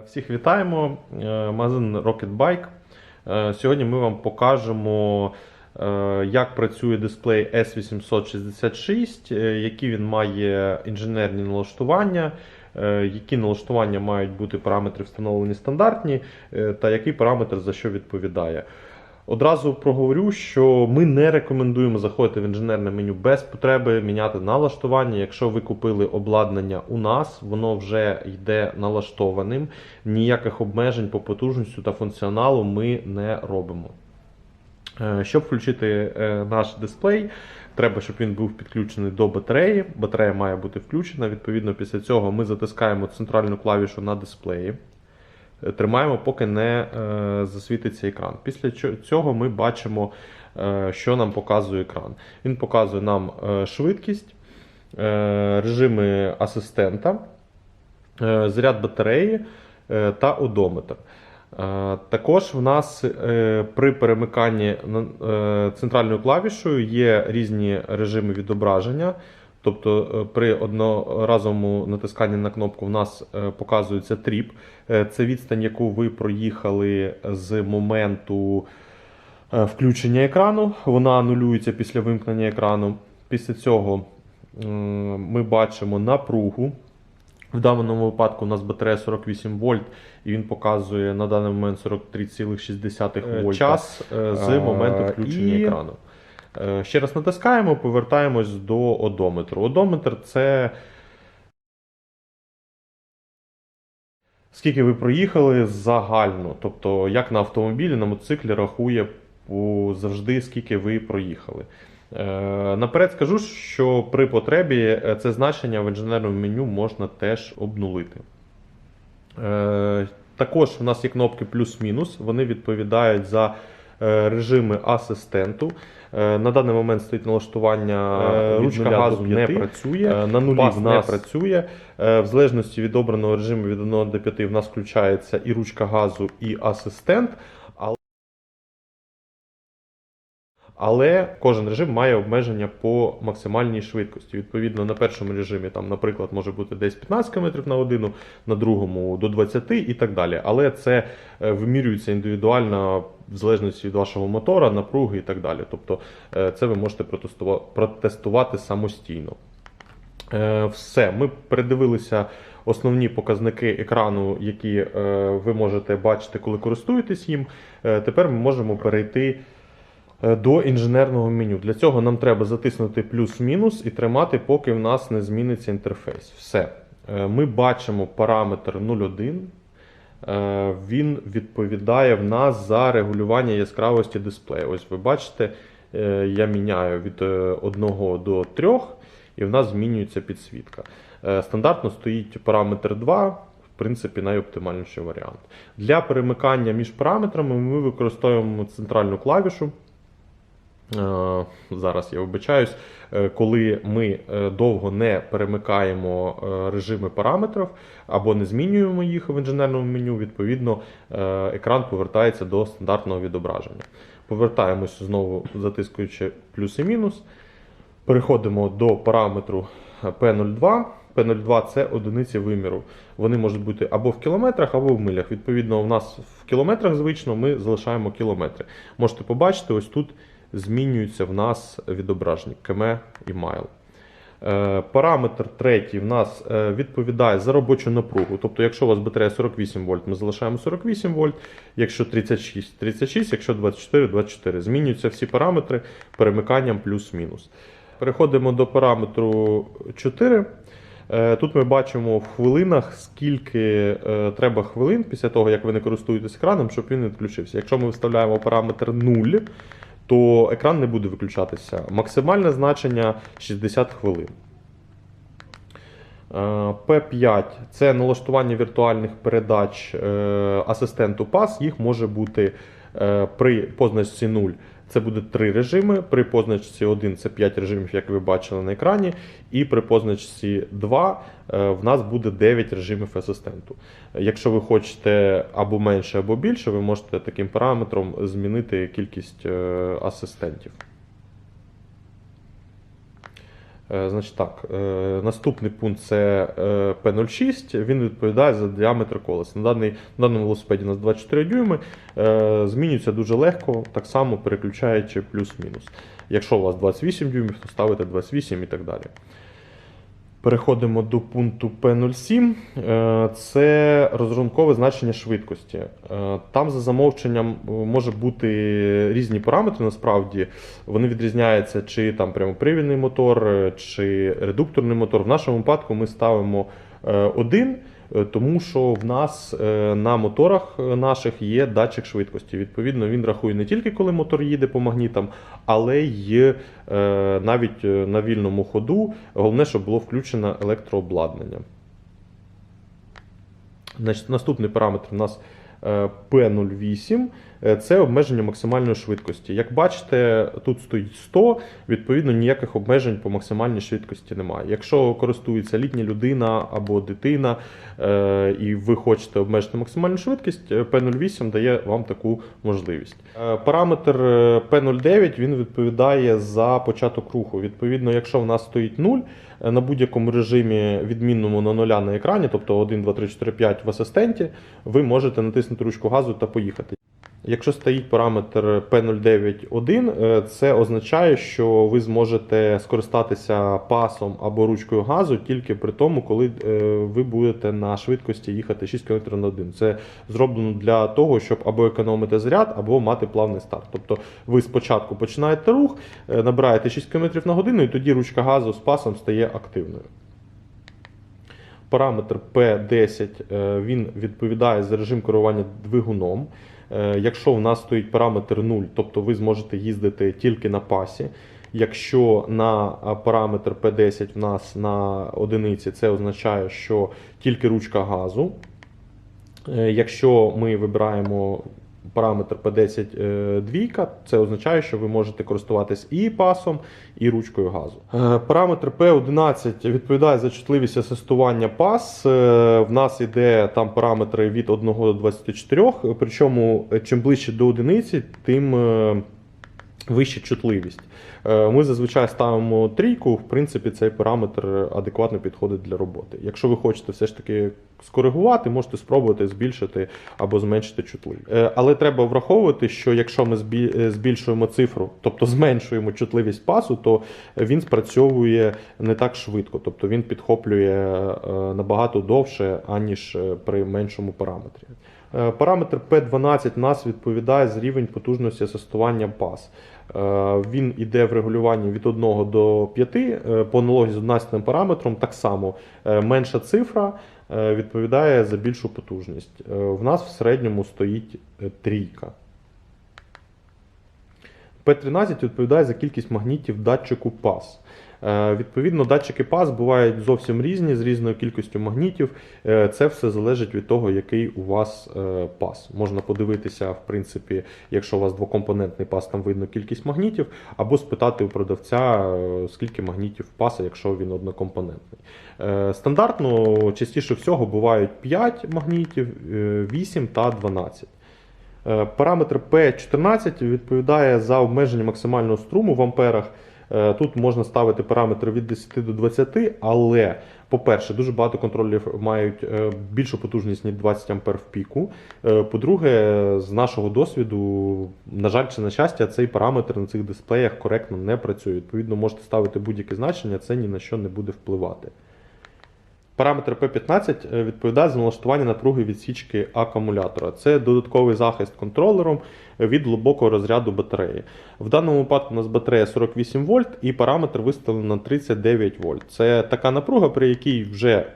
Всіх вітаємо. Е, Магазин Rocket Bike. Е, Сьогодні ми вам покажемо, е, як працює дисплей S866, е, які він має інженерні налаштування, які налаштування мають бути параметри встановлені стандартні, та який параметр за що відповідає. Одразу проговорю, що ми не рекомендуємо заходити в інженерне меню без потреби міняти налаштування. Якщо ви купили обладнання у нас, воно вже йде налаштованим. Ніяких обмежень по потужності та функціоналу ми не робимо. Е, Щоб включити е, наш дисплей, треба, щоб він був підключений до батареї. Батарея має бути включена. Відповідно, після цього ми затискаємо центральну клавішу на дисплеї. Тримаємо, поки не е, засвітиться екран. Після цього ми бачимо, е, що нам показує екран. Він показує нам е, швидкість, режими асистента, заряд батареї та одометр. Також в нас при перемиканні центральною клавішою є різні режими відображення. Тобто е, при одноразовому натисканні на кнопку в нас е, показується тріп. Е, Це відстань, яку ви проїхали з моменту включення екрану. Вона анулюється після вимкнення екрану. Після цього ми бачимо напругу. В даному випадку у нас батарея 48 вольт, і він показує на даний момент 43,6 вольт час з моменту включення і- екрану. Е, Ще раз натискаємо, повертаємось до одометру. Одометр це скільки ви проїхали загально. Тобто, як на автомобілі, на мотоциклі рахує завжди, скільки ви проїхали. Е, Наперед скажу, що при потребі е, це значення в інженерному меню можна теж обнулити. Також в нас є кнопки плюс-мінус, вони відповідають за режими асистенту. Е, На даний момент стоїть налаштування Е, ручка газу не працює, Е, на нулі пас в не працює. Е, В залежності від обраного режиму від 1 до 5 в нас включається і ручка газу, і асистент. Але- кожен режим має обмеження по максимальній швидкості. Відповідно, на першому режимі, там, наприклад, може бути десь 15 км на годину, на другому до 20 і так далі. Але це е, вимірюється індивідуально в залежності від вашого мотора, напруги і так далі. Тобто е, це ви можете протестувати самостійно. Е, Все, ми передивилися основні показники екрану, які ви можете бачити, коли користуєтесь їм. Тепер ми можемо перейти до інженерного меню. Для цього нам треба затиснути плюс-мінус і тримати, поки в нас не зміниться інтерфейс. Все. Е, Ми бачимо параметр 0,1. Е, Він відповідає в нас за регулювання яскравості дисплею. Ось ви бачите, е, я міняю від 1 до 3, і в нас змінюється підсвітка. Е, Стандартно стоїть параметр 2, в принципі, найоптимальніший варіант. Для перемикання між параметрами ми використовуємо центральну клавішу. Е, Зараз я вибачаюсь, Е, коли ми е, довго не перемикаємо режими параметрів або не змінюємо їх в інженерному меню, відповідно, екран повертається до стандартного відображення. Повертаємося знову затискуючи плюс і мінус. Переходимо до параметру P02. P02 це одиниці виміру. Вони можуть бути або в кілометрах, або в милях. Відповідно, у нас в кілометрах звично ми залишаємо кілометри. Можете побачити, ось тут змінюються в нас відображення км і майл. Е, Параметр третій в нас е, відповідає за робочу напругу. Тобто, якщо у вас батарея 48 вольт, ми залишаємо 48 вольт, якщо 36, 36, якщо 24, 24. Змінюються всі параметри перемиканням плюс-мінус. Переходимо до параметру 4. Е, Тут ми бачимо в хвилинах, скільки треба хвилин після того, як ви не користуєтесь екраном, щоб він відключився. Якщо ми вставляємо параметр 0, то екран не буде виключатися. Максимальне значення 60 хвилин. Е, P5 це налаштування віртуальних передач е, асистенту PAS. Їх може бути е, при позначці 0. Це буде 3 режими. При позначці 1 це 5 режимів, як ви бачили на екрані. І при позначці 2 е, в нас буде 9 режимів асистенту. Якщо ви хочете або менше, або більше, ви можете таким параметром змінити кількість е, асистентів. Е, Значить так, е, наступний пункт це е, P06. Він відповідає за діаметр колес. На, даний, на даному велосипеді у нас 24 дюйми. Е, Змінюється дуже легко, так само переключаючи плюс-мінус. Якщо у вас 28 дюймів, то ставите 28 і так далі. Переходимо до пункту P07. Е, Це розрахункове значення швидкості. Е, Там за замовченням е, може бути різні параметри. Насправді вони відрізняються, чи там прямопривідний мотор, чи редукторний мотор. В нашому випадку ми ставимо один. Е, Тому що в нас е, на моторах наших є датчик швидкості. Відповідно, він рахує не тільки коли мотор їде по магнітам, але й е, навіть на вільному ходу. Головне, щоб було включено електрообладнання. Значить, наступний параметр у нас е, P08. Е, Це обмеження максимальної швидкості. Як бачите, тут стоїть 100, відповідно, ніяких обмежень по максимальній швидкості немає. Якщо користується літня людина або дитина, е, і ви хочете обмежити максимальну швидкість, е, P08 дає вам таку можливість. Е, Параметр е, P09 він відповідає за початок руху. Відповідно, якщо в нас стоїть 0, е, на будь-якому режимі, відмінному на нуля на екрані, тобто 1, 2, 3, 4, 5 в асистенті, ви можете натиснути ручку газу та поїхати. Якщо стоїть параметр P09.1, е, це означає, що ви зможете скористатися пасом або ручкою газу тільки при тому, коли е, ви будете на швидкості їхати 6 км на годину. Це зроблено для того, щоб або економити заряд, або мати плавний старт. Тобто ви спочатку починаєте рух, е, набираєте 6 км на годину, і тоді ручка газу з пасом стає активною. Параметр P10 е, він відповідає за режим керування двигуном. Е, Якщо в нас стоїть параметр 0, тобто ви зможете їздити тільки на пасі. Якщо на параметр P10 в нас на одиниці, це означає, що тільки ручка газу. Е, Якщо ми вибираємо параметр P10 е, двійка, це означає, що ви можете користуватись і пасом, і ручкою газу. Е, Параметр P11 відповідає за чутливість асистування пас. Е, В нас іде там параметри від 1 до 24, причому чим ближче до одиниці, тим вища чутливість. Е, Ми зазвичай ставимо трійку, в принципі, цей параметр адекватно підходить для роботи. Якщо ви хочете все ж таки скоригувати, можете спробувати збільшити або зменшити чутливість. Е, Але треба враховувати, що якщо ми е, збільшуємо цифру, тобто зменшуємо чутливість пасу, то він спрацьовує не так швидко, тобто він підхоплює набагато довше, аніж при меншому параметрі. Е, Параметр P12 нас відповідає за рівень потужності асистування пас. Е, Він іде в регулюванні від 1 до 5, е, по аналогії з 11 параметром, так само менша цифра відповідає за більшу потужність. В нас в середньому стоїть трійка. P13 відповідає за кількість магнітів датчику пас. Е, Відповідно, датчики пас бувають зовсім різні з різною кількістю магнітів. Е, Це все залежить від того, який у вас е, пас. Можна подивитися, в принципі, якщо у вас двокомпонентний пас, там видно кількість магнітів, або спитати у продавця, скільки магнітів паса, якщо він однокомпонентний. Стандартно частіше всього бувають 5 магнітів, е, 8 та 12. Е, Параметр P14 відповідає за обмеження максимального струму в амперах. Е, Тут можна ставити параметри від 10 до 20, але, по-перше, дуже багато контролів мають е, більшу потужність, ніж 20 ампер в піку. Е, По-друге, з нашого досвіду, на жаль, чи на щастя, цей параметр на цих дисплеях коректно не працює. Відповідно, можете ставити будь-яке значення, це ні на що не буде впливати. Параметр P15 е, відповідає за налаштування напруги відсічки акумулятора. Це додатковий захист контролером від глибокого розряду батареї. В даному випадку у нас батарея 48 вольт і параметр виставлено на 39 вольт. Це така напруга, при якій вже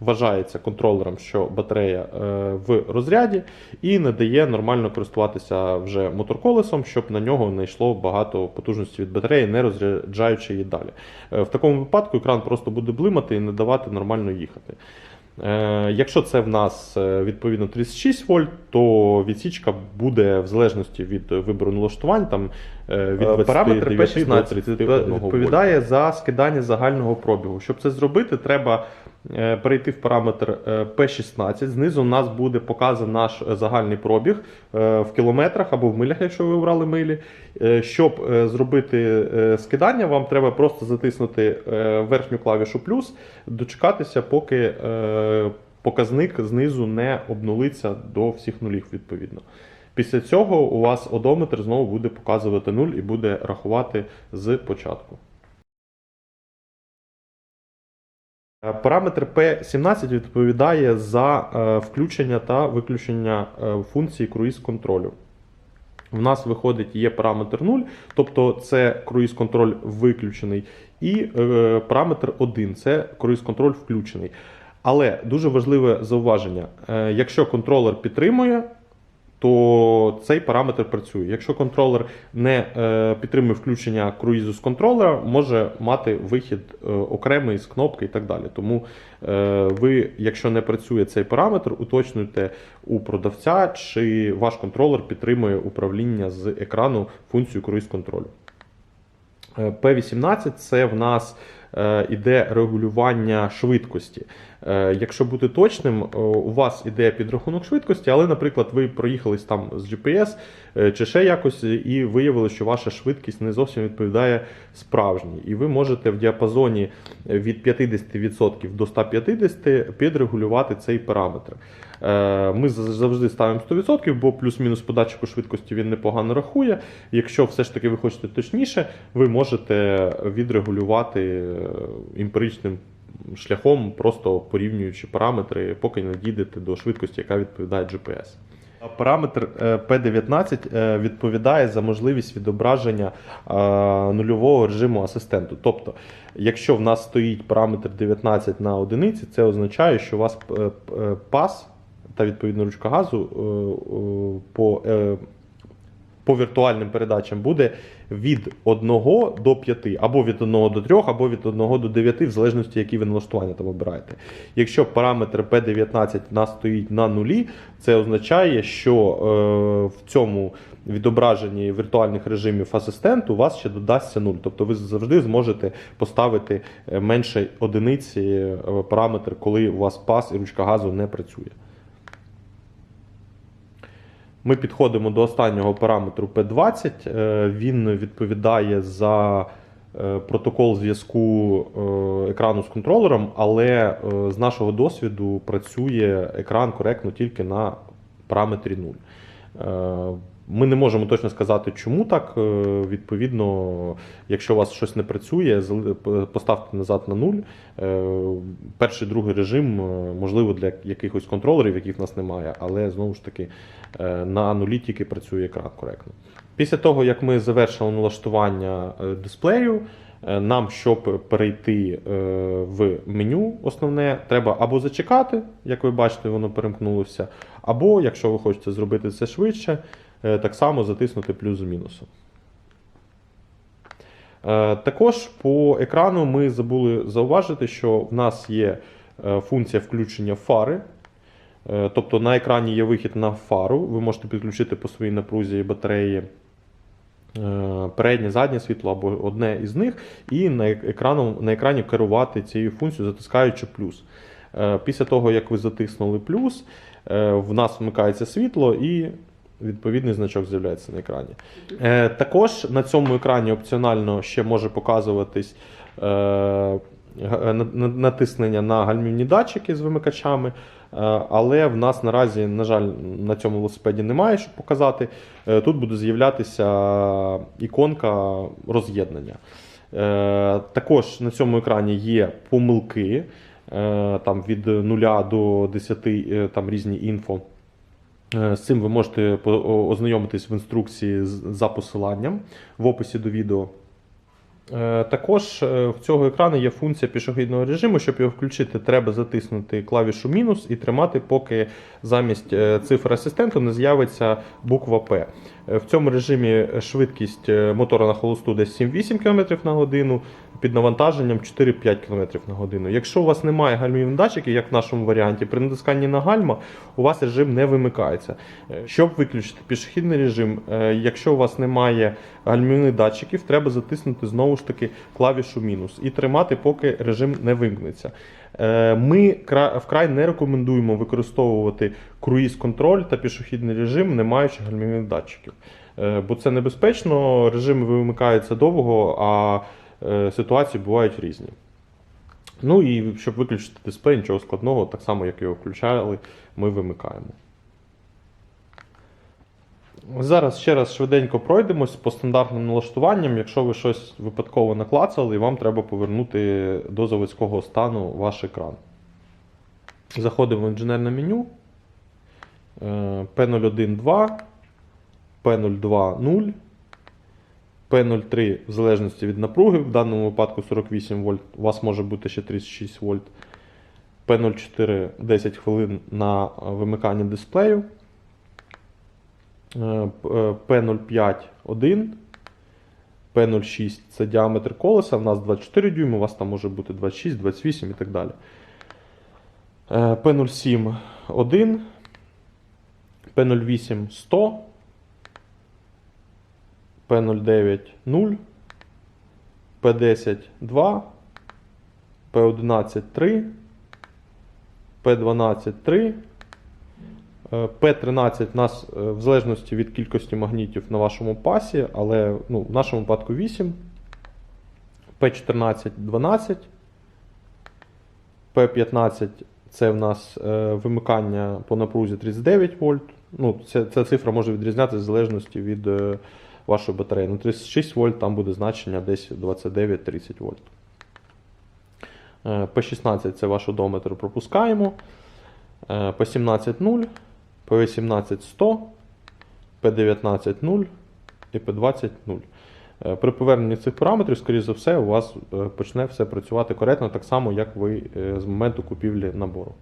вважається контролером, що батарея е, в розряді, і не дає нормально користуватися вже моторколесом, щоб на нього не йшло багато потужності від батареї, не розряджаючи її далі. Е, В такому випадку екран просто буде блимати і не давати нормально їхати. Е, Якщо це в нас відповідно 36 вольт, то відсічка буде в залежності від вибору налаштувань, там Від Е, Параметр 29 до P16 відповідає за скидання загального пробігу. Щоб це зробити, треба е, перейти в параметр е, P16. Знизу у нас буде показан наш е, загальний пробіг е, в кілометрах або в милях, якщо ви обрали милі. Е, Щоб е, зробити е, скидання, вам треба просто затиснути е, верхню клавішу плюс, дочекатися, поки е, показник знизу не обнулиться до всіх нулів відповідно. Після цього у вас одометр знову буде показувати 0 і буде рахувати з початку. Е, Параметр P17 відповідає за е, включення та виключення е, функції круїз контролю. В нас виходить є параметр 0, тобто це круїз контроль виключений, і параметр 1 це круїз контроль включений. Але дуже важливе зауваження: якщо контролер підтримує, то цей параметр працює. Якщо контролер не е, підтримує включення круїзу з контролера, може мати вихід е, окремий з кнопки і так далі. Тому е, ви, якщо не працює цей параметр, уточнюйте у продавця, чи ваш контролер підтримує управління з екрану функцію круїз контролю. Е, P18 це в нас е, іде регулювання швидкості. Е, Якщо бути точним, е, у вас іде підрахунок швидкості, але, наприклад, ви проїхались там з GPS е, чи ще якось, і виявили, що ваша швидкість не зовсім відповідає справжній. І ви можете в діапазоні від 50% до 150% підрегулювати цей параметр. Ми завжди ставимо 100%, бо плюс-мінус по датчику швидкості він непогано рахує. Якщо все ж таки ви хочете точніше, ви можете відрегулювати емпіричним шляхом, просто порівнюючи параметри, поки не дійдете до швидкості, яка відповідає GPS. Параметр е, P19 е, відповідає за можливість відображення е, нульового режиму асистенту. Тобто, якщо в нас стоїть параметр 19 на одиниці, це означає, що у вас пас та відповідно ручка газу по, по віртуальним передачам буде від 1 до 5, або від 1 до 3, або від 1 до 9, в залежності, які ви налаштування там обираєте. Якщо параметр P19 у нас стоїть на нулі, це означає, що е, в цьому відображенні віртуальних режимів асистенту у вас ще додасться 0. Тобто ви завжди зможете поставити е, менше одиниці е, параметр, коли у вас пас і ручка газу не працює. Ми підходимо до останнього параметру P20. Е, Він відповідає за е, протокол зв'язку е, екрану з контролером, але з нашого досвіду працює екран коректно тільки на параметрі 0. Ми не можемо точно сказати, чому так. Е, Відповідно, якщо у вас щось не працює, поставте назад на 0. Е, Перший, другий режим, е, можливо, для якихось контролерів, яких в нас немає, але знову ж таки на нулі тільки працює екран коректно. Після того, як ми завершили налаштування дисплею, нам, щоб перейти в меню основне, треба або зачекати, як ви бачите, воно перемкнулося, або, якщо ви хочете зробити це швидше, так само затиснути плюс з мінусом. Е, Також по екрану ми забули зауважити, що в нас є е, функція включення фари. Е, Тобто на екрані є вихід на фару. Ви можете підключити по своїй напрузі батареї е, переднє, заднє світло або одне із них, і на екрану, на екрані керувати цією функцією, затискаючи плюс. Е, Після того, як ви затиснули плюс, е, в нас вмикається світло і відповідний значок з'являється на екрані. Е, Також на цьому екрані опціонально ще може показуватись е, на- натиснення на гальмівні датчики з вимикачами. Е, Але в нас наразі, на жаль, на цьому велосипеді немає, щоб показати. Е, Тут буде з'являтися іконка роз'єднання. Е, Також на цьому екрані є помилки, е, там від 0 до 10 е, там різні інфо. Е, З цим ви можете ознайомитись в інструкції за посиланням в описі до відео. Е, Також е, в цього екрану є функція пішохідного режиму. Щоб його включити, треба затиснути клавішу мінус і тримати, поки замість цифр асистенту не з'явиться буква П. Е, В цьому режимі швидкість е, мотора на холосту десь 7-8 км на годину, під навантаженням 4-5 км на годину. Якщо у вас немає гальмівних датчиків, як в нашому варіанті, при натисканні на гальма у вас режим не вимикається. Е, Щоб виключити пішохідний режим, якщо у вас немає гальмівних датчиків, треба затиснути знову ж таки клавішу мінус і тримати, поки режим не вимкнеться. Е, Ми вкрай не рекомендуємо використовувати круїз-контроль та пішохідний режим, не маючи гальмівних датчиків. Е, Бо це небезпечно, режими вимикаються довго, а е, ситуації бувають різні. Ну і щоб виключити дисплей, нічого складного, так само як його включали, ми вимикаємо. Зараз ще раз швиденько пройдемось по стандартним налаштуванням. Якщо ви щось випадково наклацали, вам треба повернути до заводського стану ваш екран. Заходимо в інженерне меню. Е, P012, P020, P03 в залежності від напруги, в даному випадку 48 вольт, у вас може бути ще 36 вольт. P04 10 хвилин на вимикання дисплею. Е, п- е, P05 1. P06 це діаметр колеса. У нас 24 дюйми, у вас там може бути 26, 28 і так далі. Е, P07 1. P08 100. P09 0. P10 2. P11 3. P12 3. Е, P13 у нас е, в залежності від кількості магнітів на вашому пасі, але ну, в нашому випадку 8. P14 12. P15 це в нас е, вимикання по напрузі 39 вольт. Ну, ця, ця цифра може відрізнятися в залежності від е, вашої батареї. На 36 вольт там буде значення десь 29-30 вольт. Е, P16 це ваш одометр пропускаємо. Е, P17 0, P18 100, P19 0 і P20 0. Е, При поверненні цих параметрів, скоріш за все, у вас е, почне все працювати коректно, так само, як ви е, з моменту купівлі набору.